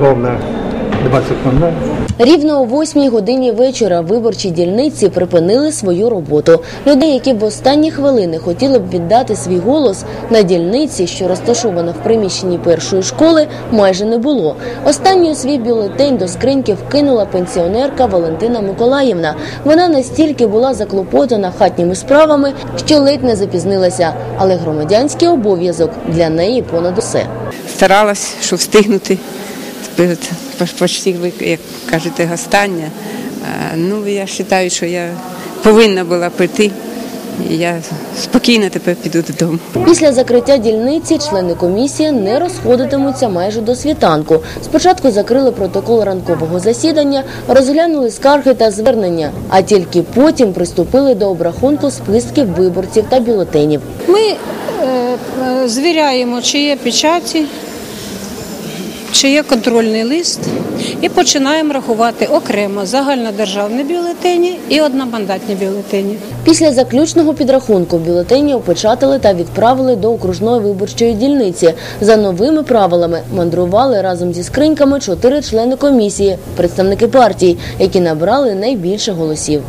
ровно 20.00. Рівно о восьмій годині вечора виборчі дільниці припинили свою роботу. Людей, які в останні хвилини хотіли б віддати свій голос на дільниці, що розташована в приміщенні першої школи, майже не було. Останню свій бюлетень до скриньки вкинула пенсіонерка Валентина Миколаївна. Вона настільки була заклопотана хатніми справами, що ледь не запізнилася. Але громадянський обов'язок для неї понад усе. старалась, щоб встигнути почти, ви, як кажете, гастання. А, Ну, я вважаю, що я повинна була прийти. І я спокійно тепер піду додому. Після закриття дільниці члени комісії не розходитимуться майже до світанку. Спочатку закрили протокол ранкового засідання, розглянули скарги та звернення, а тільки потім приступили до обрахунку списків виборців та бюлетенів. Ми е, е, звіряємо, чи є печаті, чи є контрольний лист, і починаємо рахувати окремо загальнодержавні бюлетені і одномандатні бюлетені. Після заключного підрахунку бюлетені опечатали та відправили до окружної виборчої дільниці. За новими правилами мандрували разом зі скриньками чотири члени комісії, представники партій, які набрали найбільше голосів.